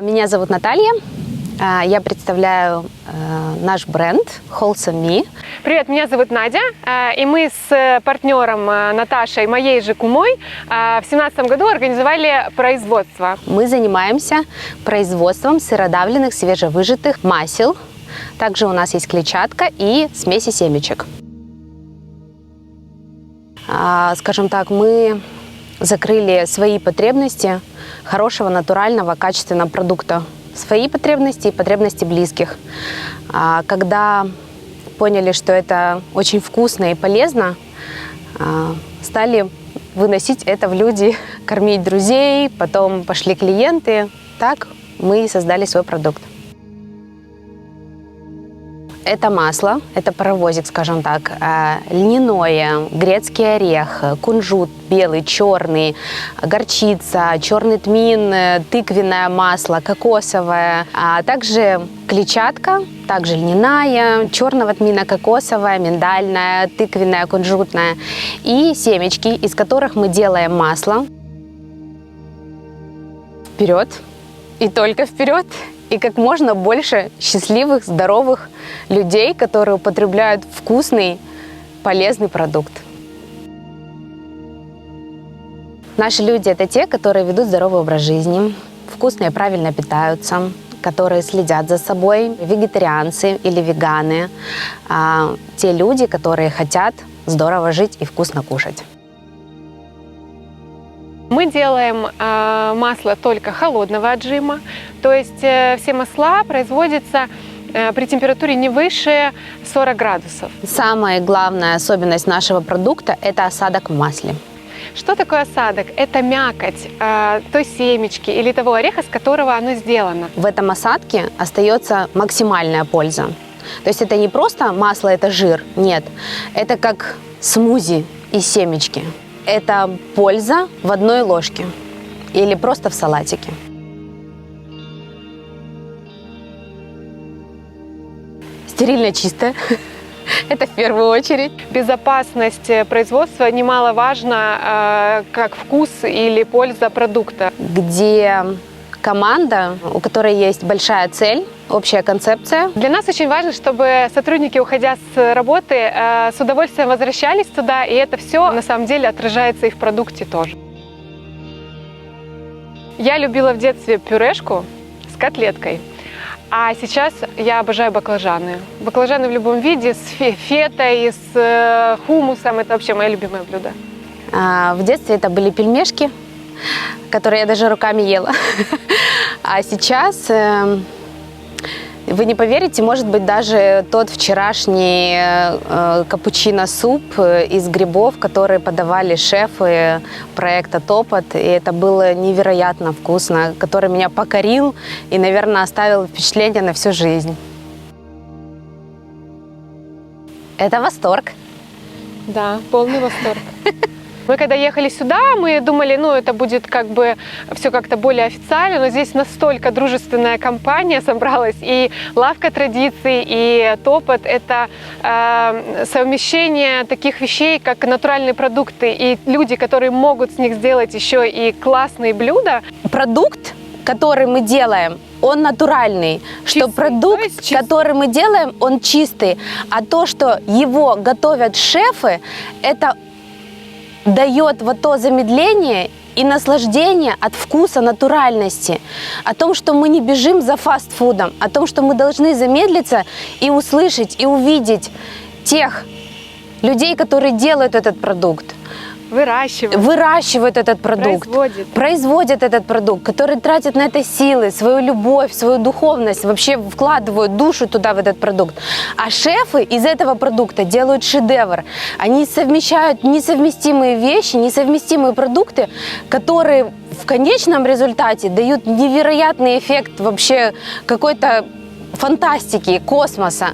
Меня зовут Наталья. А, Я представляю э, наш бренд Wholesome Me. Привет, меня зовут Надя, э, и мы с э, партнером э, Наташей, моей же кумой, э, в семнадцатом году организовали производство. Мы занимаемся производством сыродавленных свежевыжатых масел. Также у нас есть клетчатка и смеси семечек. А, Скажем так, мы закрыли свои потребности хорошего, натурального, качественного продукта. Свои потребности и потребности близких. А, Когда поняли, что это очень вкусно и полезно, а, стали выносить это в люди, кормить друзей, потом пошли клиенты. Так мы и создали свой продукт. Это масло, это паровозик, скажем так, э, льняное, грецкий орех, кунжут белый, черный, горчица, черный тмин, э, тыквенное масло, кокосовое, а также клетчатка, также льняная, черного тмина, кокосовая, миндальная, тыквенная, кунжутная и семечки, из которых мы делаем масло. Вперед и только вперед и как можно больше счастливых, здоровых людей, которые употребляют вкусный, полезный продукт. Наши люди – это те, которые ведут здоровый образ жизни, вкусно и правильно питаются, которые следят за собой, вегетарианцы или веганы, а, те люди, которые хотят здорово жить и вкусно кушать. Мы делаем э, масло только холодного отжима, то есть э, все масла производятся э, при температуре не выше 40 градусов. Самая главная особенность нашего продукта – это осадок в масле. Что такое осадок? Это мякоть э, той семечки или того ореха, с которого оно сделано. В этом осадке остается максимальная польза. То есть это не просто масло, это жир, нет. Это как смузи из семечки. Это польза в одной ложке или просто в салатике. Стерильно чистая. Это в первую очередь. Безопасность э, производства немаловажна, э, как вкус или польза продукта. Где команда, у которой есть большая цель, общая концепция. Для нас очень важно, чтобы сотрудники, уходя с работы, э, с удовольствием возвращались туда, и это все на самом деле отражается и в продукте тоже. Я любила в детстве пюрешку с котлеткой. А сейчас я обожаю баклажаны. Баклажаны в любом виде, с фе- фетой, с э, хумусом. Это вообще мое любимое блюдо. А, В детстве это были пельмешки, которые я даже руками ела. А сейчас, эм, вы не поверите, может быть, даже тот вчерашний э, капучино-суп э, из грибов, которые подавали шефы проекта «Топот», и это было невероятно вкусно, который меня покорил и, наверное, оставил впечатление на всю жизнь. Это восторг. Да, полный восторг. Мы когда ехали сюда, мы думали, ну это будет как бы все как-то более официально, но здесь настолько дружественная компания собралась, и лавка традиций, и топот – это э, совмещение таких вещей, как натуральные продукты, и люди, которые могут с них сделать еще и классные блюда. продукт, который мы делаем, он натуральный, что Чистый, то продукт, есть чистый. который мы делаем, он чистый, а то, что его готовят шефы, это дает вот то замедление и наслаждение от вкуса натуральности, о том, что мы не бежим за фастфудом, о том, что мы должны замедлиться и услышать, и увидеть тех людей, которые делают этот продукт, Выращивать. выращивают этот продукт, Производят. производят этот продукт, которые тратят на это силы, свою любовь, свою духовность, вообще вкладывают душу туда, в этот продукт. А шефы из этого продукта делают шедевр. Они совмещают несовместимые вещи, несовместимые продукты, которые в конечном результате дают невероятный эффект вообще какой-то фантастики, космоса.